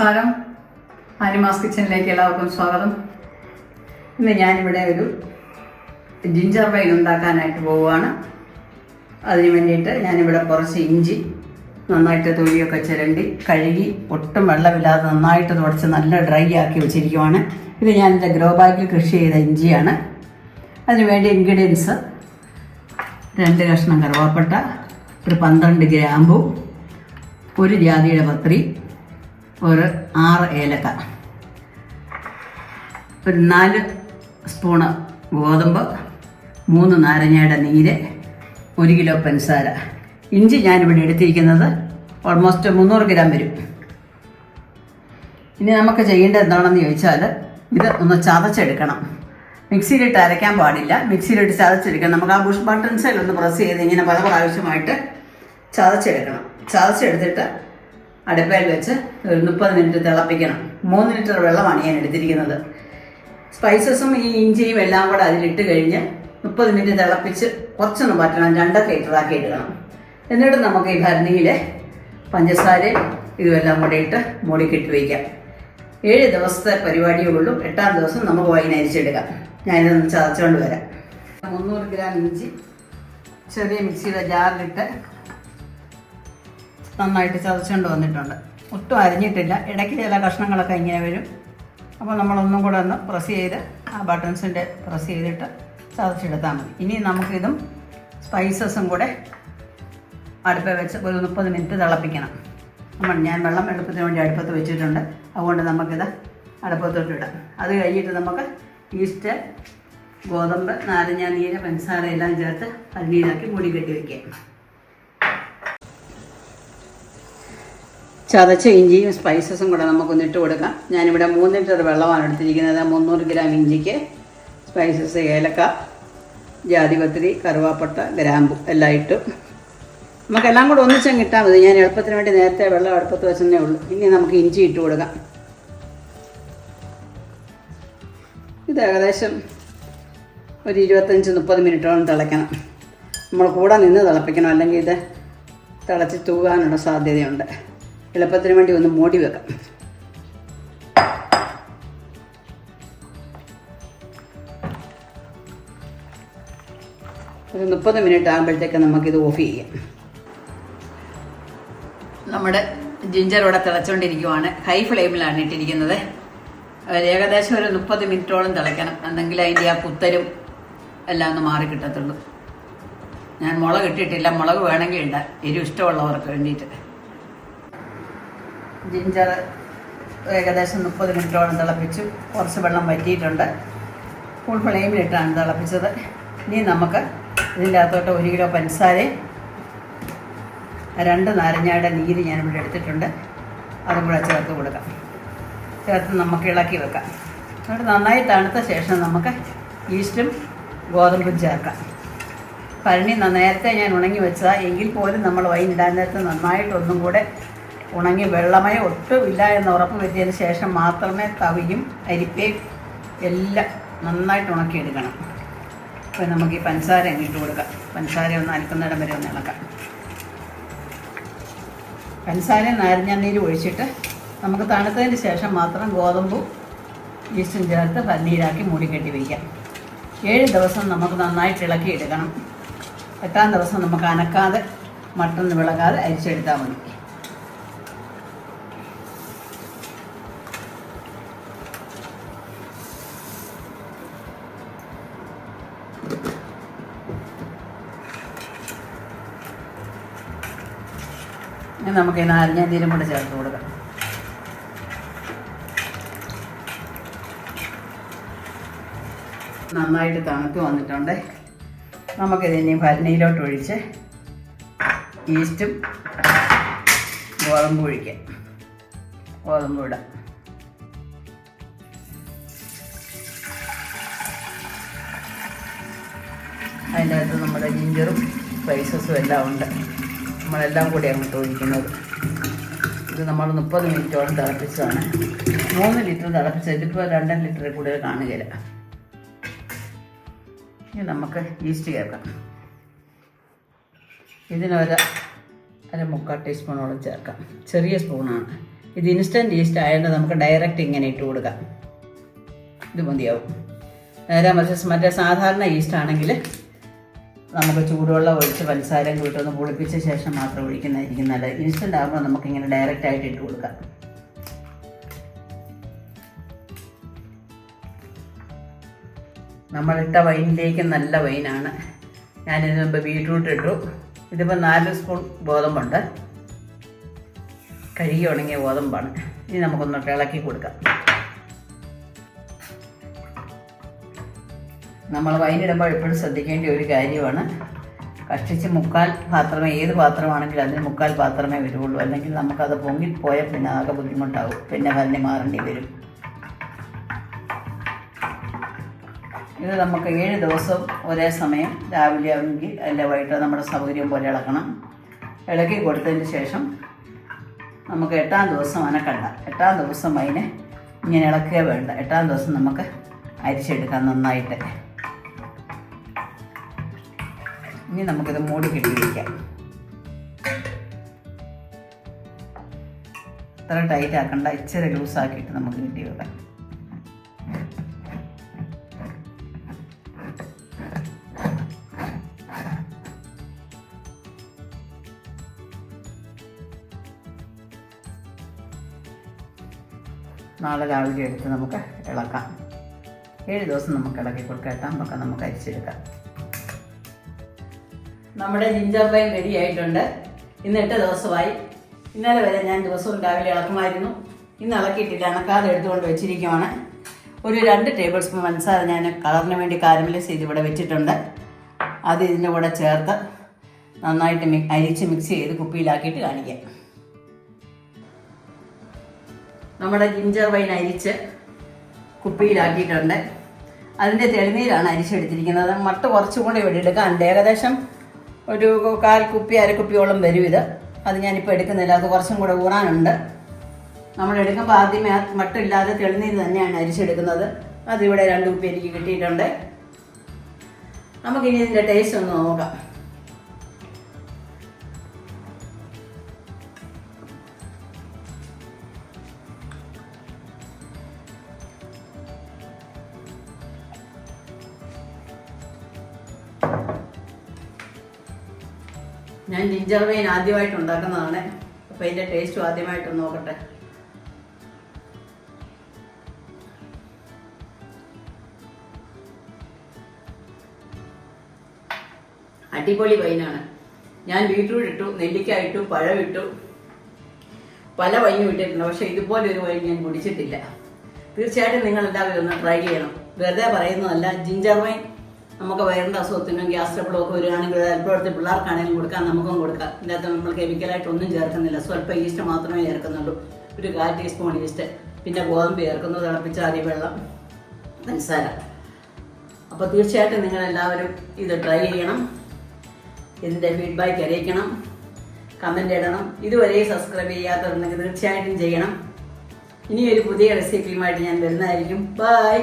നമസ്കാരം. ആനിമാസ് കിച്ചണിലേക്ക് എല്ലാവർക്കും സ്വാഗതം. ഇന്ന് ഞാനിവിടെ ഒരു ജിഞ്ചർ വൈൻ ഉണ്ടാക്കാനായിട്ട് പോവുകയാണ്. അതിന് വേണ്ടിയിട്ട് ഞാനിവിടെ കുറച്ച് ഇഞ്ചി നന്നായിട്ട് തൊലിയൊക്കെ ചിരണ്ടി കഴുകി ഒട്ടും വെള്ളമില്ലാതെ നന്നായിട്ട് തുടച്ച് നല്ല ഡ്രൈ ആക്കി വെച്ചിരിക്കുവാണ്. ഇത് ഞാനെന്റെ ഗ്രോ ബാഗിൽ കൃഷി ചെയ്ത ഇഞ്ചിയാണ്. അതിന് വേണ്ടി ഇൻഗ്രീഡിയൻസ് രണ്ട് കഷ്ണം കറുവാപ്പട്ട ഒരു പന്ത്രണ്ട് ഗ്രാമ്പു ഒരു ജാതിയുടെ പത്രി ഒരു ആറ് ഏലക്ക. ഒരു നാല് സ്പൂണ് ഗോതമ്പ് മൂന്ന് നാരങ്ങയുടെ നീര് ഒരു കിലോ പഞ്ചസാര. ഇഞ്ചി ഞാനിവിടെ എടുത്തിരിക്കുന്നത് ഓൾമോസ്റ്റ് മുന്നൂറ് ഗ്രാം വരും. ഇനി നമുക്ക് ചെയ്യേണ്ടത് എന്താണെന്ന് ചോദിച്ചാൽ ഇത് ഒന്ന് ചതച്ചെടുക്കണം. മിക്സിയിലിട്ട് അരയ്ക്കാൻ പാടില്ല. മിക്സിയിലിട്ട് ചതച്ചെടുക്കണം. നമുക്ക് ആ ബുഷ് ബട്ടൺസിൽ ഒന്ന് പ്രസ് ചെയ്ത് ഇങ്ങനെ പല പ്രാവശ്യമായിട്ട് ചതച്ചെടുക്കണം. ചതച്ചെടുത്തിട്ട് അടുപ്പയിൽ വെച്ച് ഒരു മുപ്പത് മിനിറ്റ് തിളപ്പിക്കണം. മൂന്ന് ലിറ്റർ വെള്ളമാണ് ഞാൻ എടുത്തിരിക്കുന്നത്. സ്പൈസസും ഈ ഇഞ്ചിയും എല്ലാം കൂടെ അതിലിട്ട് കഴിഞ്ഞ് മുപ്പത് മിനിറ്റ് തിളപ്പിച്ച് കുറച്ചൊന്ന് പറ്റണം രണ്ടൊക്കെ ലിറ്ററാക്കി എടുക്കണം. എന്നിട്ട് നമുക്ക് ഈ ഭരണിയിൽ പഞ്ചസാര ഇതുമെല്ലാം കൂടെ ഇട്ട് മൂടിക്കിട്ട് വയ്ക്കാം. ഏഴ് ദിവസത്തെ പരിപാടിയേ ഉള്ളൂ എട്ടാം ദിവസം നമുക്ക് വൈൻ അരിച്ചെടുക്കാം. ഞാനിതൊന്ന് ചതച്ചുകൊണ്ട് വരാം. മുന്നൂറ് ഗ്രാം ഇഞ്ചി ചെറിയ മിക്സിയുടെ ജാറിലിട്ട് നന്നായിട്ട് ചതച്ചുകൊണ്ട് വന്നിട്ടുണ്ട്. ഒട്ടും അരിഞ്ഞിട്ടില്ല. ഇടയ്ക്ക് ചില കഷ്ണങ്ങളൊക്കെ ഇങ്ങനെ വരും. അപ്പോൾ നമ്മളൊന്നും കൂടെ ഒന്ന് പ്രസ് ചെയ്ത് ആ ബട്ടൺസിന്റെ പ്രസ് ചെയ്തിട്ട് ചതച്ചെടുത്താൽ മതി. ഇനി നമുക്കിതും സ്പൈസസും കൂടെ അടുപ്പിൽ വെച്ച് ഒരു മുപ്പത് മിനിറ്റ് തിളപ്പിക്കണം. നമ്മൾ ഞാൻ വെള്ളം എളുപ്പത്തിന് വേണ്ടി അടുപ്പത്ത് വെച്ചിട്ടുണ്ട്. അതുകൊണ്ട് നമുക്കിത് അടുപ്പത്തോട്ട് ഇടാം. അത് കഴിഞ്ഞിട്ട് നമുക്ക് ഈസ്റ്റ് ഗോതമ്പ് നാരങ്ങ നീര് പഞ്ചസാര എല്ലാം ചേർത്ത് പന്നീരാക്കി മൂടി കെട്ടി വയ്ക്കാം ചതച്ച ഇഞ്ചിയും സ്പൈസസും കൂടെ നമുക്കൊന്ന് ഇട്ട് കൊടുക്കാം. ഞാനിവിടെ മൂന്ന് ലിറ്റർ വെള്ളമാണ് എടുത്തിരിക്കുന്നത്. മുന്നൂറ് ഗ്രാം ഇഞ്ചിക്ക് സ്പൈസസ് ഏലക്ക ജാതിപത്രി കറുവാപ്പട്ട ഗ്രാമ്പു എല്ലാം ഇട്ടു. നമുക്കെല്ലാം കൂടെ ഒന്നിച്ചങ്ങ് ഇട്ടാൽ മതി. ഞാൻ എളുപ്പത്തിന് വേണ്ടി നേരത്തെ വെള്ളം അടുപ്പത്ത് വെച്ചതേ ഉള്ളൂ. ഇനി നമുക്ക് ഇഞ്ചി ഇട്ട് കൊടുക്കാം. ഇത് ഏകദേശം ഒരു ഇരുപത്തഞ്ച് മുപ്പത് മിനിറ്റോളം തിളയ്ക്കണം. നമ്മൾ കൂടെ നിന്ന് തിളപ്പിക്കണം. അല്ലെങ്കിൽ ഇത് തിളച്ച് തൂകാനുള്ള സാധ്യതയുണ്ട്. എളുപ്പത്തിന് വേണ്ടി ഒന്ന് മൂടി വെക്കാം. ഒരു മുപ്പത് മിനിറ്റ് ആകുമ്പോഴത്തേക്ക് നമുക്കിത് ഓഫ് ചെയ്യാം. നമ്മുടെ ജിഞ്ചർ ഇവിടെ തിളച്ചുകൊണ്ടിരിക്കുവാണ് ഹൈ ഫ്ലെയിമിലാണ് ഇട്ടിരിക്കുന്നത്. ഏകദേശം ഒരു മുപ്പത് മിനിറ്റോളം തിളയ്ക്കണം. എന്നെങ്കിൽ അതിന്റെ ആ പുത്തരും എല്ലാം ഒന്ന് മാറി കിട്ടത്തുള്ളൂ. ഞാൻ മുളക് ഇട്ടിട്ടില്ല. മുളക് വേണമെങ്കിൽ ഇടാം. എരിവ് ഇഷ്ടമുള്ളവർക്ക് വേണ്ടിയിട്ട്. ജിഞ്ചർ ഏകദേശം മുപ്പത് മിനിറ്റോളം തിളപ്പിച്ചു. കുറച്ച് വെള്ളം വറ്റിയിട്ടുണ്ട്. ഫുൾ ഫ്ലെയിമിലിട്ടാണ് തിളപ്പിച്ചത്. ഇനി നമുക്ക് ഇതിന്റെ അകത്തോട്ട് ഒരു കിലോ പഞ്ചസാരയും രണ്ട് നാരങ്ങയുടെ നീര് ഞാനിവിടെ എടുത്തിട്ടുണ്ട്. അതും കൂടെ ചേർത്ത് കൊടുക്കാം. ചേർത്ത് നമുക്ക് ഇളക്കി വെക്കാം. എന്നിട്ട് നന്നായി തണുത്ത ശേഷം നമുക്ക് ഈസ്റ്റും ഗോതമ്പും ചേർക്കാം. പരണി നേരത്തെ ഞാൻ ഉണങ്ങി വെച്ചതാണ് എങ്കിൽ പോലും നമ്മൾ വൈൻ ഇടാൻ നേരത്ത് നന്നായിട്ടൊന്നും കൂടെ ഉണങ്ങി വെള്ളമയം ഒട്ടുമില്ല എന്ന് ഉറപ്പ് വരുത്തിയതിന് ശേഷം മാത്രമേ തവിയും അരിപ്പയും എല്ലാം നന്നായിട്ട് ഉണക്കിയെടുക്കണം. അപ്പോൾ നമുക്ക് ഈ പഞ്ചസാര അങ്ങ് ഇട്ട് കൊടുക്കാം. പഞ്ചസാര ഒന്ന് അൽക്കുന്നിടം വരെ ഒന്ന് ഇളക്കാം. പഞ്ചസാര നാരങ്ങാനീര് ഒഴിച്ചിട്ട് നമുക്ക് തണുത്തതിന് ശേഷം മാത്രം ഗോതമ്പും ഈസ്റ്റും ചേർത്ത് പന്നീരാക്കി മൂടിക്കെട്ടി വയ്ക്കാം ഏഴ് ദിവസം നമുക്ക് നന്നായിട്ട് ഇളക്കി എടുക്കണം എട്ടാം ദിവസം നമുക്ക് അനക്കാതെ മട്ടൊന്നും വിളകാതെ അരിച്ചെടുത്താൽ മതി. ഇനി നമുക്ക് ഈ നാരങ്ങാനീരും കൂടെ ചേർത്ത് കൊടുക്കാം. നന്നായിട്ട് തണുത്ത് വന്നിട്ടുണ്ട്. നമുക്കിതിനി ഭരണിയിലോട്ട് ഒഴിച്ച് ഈസ്റ്റും ഗോതമ്പ് ഒഴിക്കാം. ഗോതമ്പ് ഇടാം. അതിന്റെ അകത്ത് നമ്മുടെ ജിഞ്ചറും സ്പൈസസും എല്ലാം ഉണ്ട്. നമ്മളെല്ലാം കൂടി അങ്ങോട്ട് ഒഴിക്കുന്നത് ഇത് നമ്മൾ മുപ്പത് മിനിറ്റോളം തിളപ്പിച്ചതാണ്. മൂന്ന് ലിറ്റർ തിളപ്പിച്ചത് ഇതിപ്പോൾ രണ്ടര ലിറ്ററിൽ കൂടുതൽ കാണുകയില്ല. ഇനി നമുക്ക് ഈസ്റ്റ് ചേർക്കാം. ഇതിനൊരു അര മുക്കാൽ ടീസ്പൂണോളം ചേർക്കാം. ചെറിയ സ്പൂണാണ്. ഇത് ഇൻസ്റ്റന്റ് ഈസ്റ്റ് ആയതുകൊണ്ട് നമുക്ക് ഡയറക്റ്റ് ഇങ്ങനെ ഇട്ട് കൊടുക്കാം. ഇത് മതിയാവും. നേരെ മറിച്ച് മറ്റേ സാധാരണ ഈസ്റ്റ് ആണെങ്കിൽ നമുക്ക് ചൂടുവെള്ളം ഒഴിച്ച് പഞ്ചസാരയും കൂട്ടി ഒന്ന് പുളിപ്പിച്ച ശേഷം മാത്രം ഒഴിക്കുന്നതായിരിക്കും നല്ലത്. ഇൻസ്റ്റന്റ് ആകുമ്പോൾ നമുക്കിങ്ങനെ ഡയറക്റ്റ് ആയിട്ട് ഇട്ട് കൊടുക്കാം. നമ്മളിട്ട വൈനിലേക്ക് നല്ല വൈനാണ് ഞാനിതിന് മുമ്പ് ബീട്രൂട്ട് ഇട്ടു. ഇതിപ്പോൾ നാല് സ്പൂൺ ഗോതമ്പുണ്ട്. കഴുകി ഉണങ്ങിയ ഗോതമ്പാണ്. ഇനി നമുക്കൊന്ന് ഇളക്കി കൊടുക്കാം. നമ്മൾ വൈനിടുമ്പോൾ എപ്പോഴും ശ്രദ്ധിക്കേണ്ട ഒരു കാര്യമാണ്. കഷ്ടിച്ച് മുക്കാൽ പാത്രമേ ഏത് പാത്രമാണെങ്കിലും അതിന് മുക്കാൽ പാത്രമേ വരുള്ളൂ. അല്ലെങ്കിൽ നമുക്കത് പൊങ്ങിപ്പോയാൽ പിന്നെ ആകെ ബുദ്ധിമുട്ടാവും. പിന്നെ വരഞ്ഞ് മാറേണ്ടി വരും. ഇത് നമുക്ക് ഏഴ് ദിവസം ഒരേ സമയം രാവിലെ ആണെങ്കിൽ അല്ല വൈകിട്ട് നമ്മുടെ സൗകര്യം പോലെ ഇളക്കണം. ഇളക്കി കൊടുത്തതിന് ശേഷം നമുക്ക് എട്ടാം ദിവസം അനക്കണ്ട. എട്ടാം ദിവസം അതിനെ ഇങ്ങനെ ഇളക്കുക വേണ്ട. എട്ടാം ദിവസം നമുക്ക് അരിച്ചെടുക്കാം നന്നായിട്ട്. ഇനി നമുക്കിത് മൂടി കെട്ടി വയ്ക്കാം ഇത്ര ടൈറ്റ് ആക്കണ്ട. ഇച്ചിരി ലൂസാക്കിയിട്ട് നമുക്ക് കിട്ടി വെക്കാം നാളെ രാവിലെ എടുത്ത് നമുക്ക് ഇളക്കാം. ഏഴ് ദിവസം നമുക്ക് ഇളക്കി കൊടുക്കാം. എട്ടാം നമുക്ക് നമുക്ക് അരിച്ചെടുക്കാം. നമ്മുടെ ജിഞ്ചർ വൈൻ റെഡി ആയിട്ടുണ്ട്. ഇന്ന് എട്ട് ദിവസമായി. ഇന്നലെ വരെ ഞാൻ ദിവസവും രാവിലെ ഇളക്കുമായിരുന്നു. ഇന്ന് ഇളക്കിയിട്ടില്ല അണക്കാതെ എടുത്തുകൊണ്ട് വെച്ചിരിക്കുവാണ്. ഒരു രണ്ട് ടേബിൾ സ്പൂൺ പഞ്ചസാര ഞാൻ കളറിന് വേണ്ടി കാരമലൈസ് ചെയ്ത് ഇവിടെ വെച്ചിട്ടുണ്ട്. അത് ഇതിന്റെ കൂടെ ചേർത്ത് നന്നായിട്ട് മി അരിച്ച് മിക്സ് ചെയ്ത് കുപ്പിയിലാക്കിയിട്ട് കാണിക്കാം. നമ്മുടെ ജിഞ്ചർ വൈൻ അരിച്ച് കുപ്പിയിലാക്കിയിട്ടുണ്ട്. അതിന്റെ തെളിനീരാണ് അരിച്ചെടുത്തിരിക്കുന്നത്. മട്ട് കുറച്ചും കൂടെ ഇവിടെ എടുക്കാനുണ്ട് ഏകദേശം ഒരു കാൽ കുപ്പി അരക്കുപ്പിയോളം വരും ഇത്. അത് ഞാനിപ്പോൾ എടുക്കുന്നില്ല. അത് കുറച്ചും കൂടെ ഊറാനുണ്ട്. നമ്മൾ എടുക്കുമ്പോൾ ആദ്യമേ മട്ടില്ലാതെ തെളിനീര് തന്നെയാണ് അരിച്ചെടുക്കുന്നത്. അതിവിടെ രണ്ട് കുപ്പി എനിക്ക് കിട്ടിയിട്ടുണ്ട്. നമുക്കിനി ഇതിന്റെ ടേസ്റ്റ് ഒന്ന് നോക്കാം. ഞാൻ ജിഞ്ചർ വൈൻ ആദ്യമായിട്ട് ഉണ്ടാക്കുന്നതാണ്. അപ്പോൾ ഇതിന്റെ ടേസ്റ്റും ആദ്യമായിട്ട് നോക്കട്ടെ. അടിപൊളി വൈനാണ് ഞാൻ ബീട്രൂട്ട് ഇട്ടു നെല്ലിക്ക ഇട്ടു പഴം ഇട്ടു. പല വൈനും ഇട്ടിട്ടുണ്ട്. പക്ഷെ ഇതുപോലെ ഒരു വൈൻ ഞാൻ കുടിച്ചിട്ടില്ല. തീർച്ചയായിട്ടും നിങ്ങൾ എല്ലാവരും ഒന്ന് ട്രൈ ചെയ്യണം. വെറുതെ പറയുന്നതല്ല ജിഞ്ചർ വൈൻ നമുക്ക് വയറിന്റെ അസുഖത്തിനും ഗ്യാസ് ട്രബിളൊക്കെ വരികയാണെങ്കിൽ അല്പത്തെ പിള്ളേർക്കാണെങ്കിലും കൊടുക്കാം നമുക്കും കൊടുക്കാം. ഇതിനകത്ത് നമ്മൾ കെമിക്കലായിട്ട് ഒന്നും ചേർക്കുന്നില്ല. സ്വല്പം ഈസ്റ്റ് മാത്രമേ ചേർക്കുന്നുള്ളൂ. ഒരു കാൽ ടീസ്പൂൺ ഈസ്റ്റ് പിന്നെ ഗോതമ്പ് ചേർക്കുന്നു തിളപ്പിച്ച അരി വെള്ളം പഞ്ചസാര. അപ്പോൾ തീർച്ചയായിട്ടും നിങ്ങൾ എല്ലാവരും ഇത് ട്രൈ ചെയ്യണം. ഇതിന്റെ ഫീഡ്ബാക്ക് അറിയിക്കണം. കമന്റ് ഇടണം. ഇതുവരെ സബ്സ്ക്രൈബ് ചെയ്യാത്തവരുണ്ടെങ്കിൽ തീർച്ചയായിട്ടും ചെയ്യണം. ഇനിയൊരു പുതിയ റെസിപ്പിയുമായിട്ട് ഞാൻ വരുന്നതായിരിക്കും. ബൈ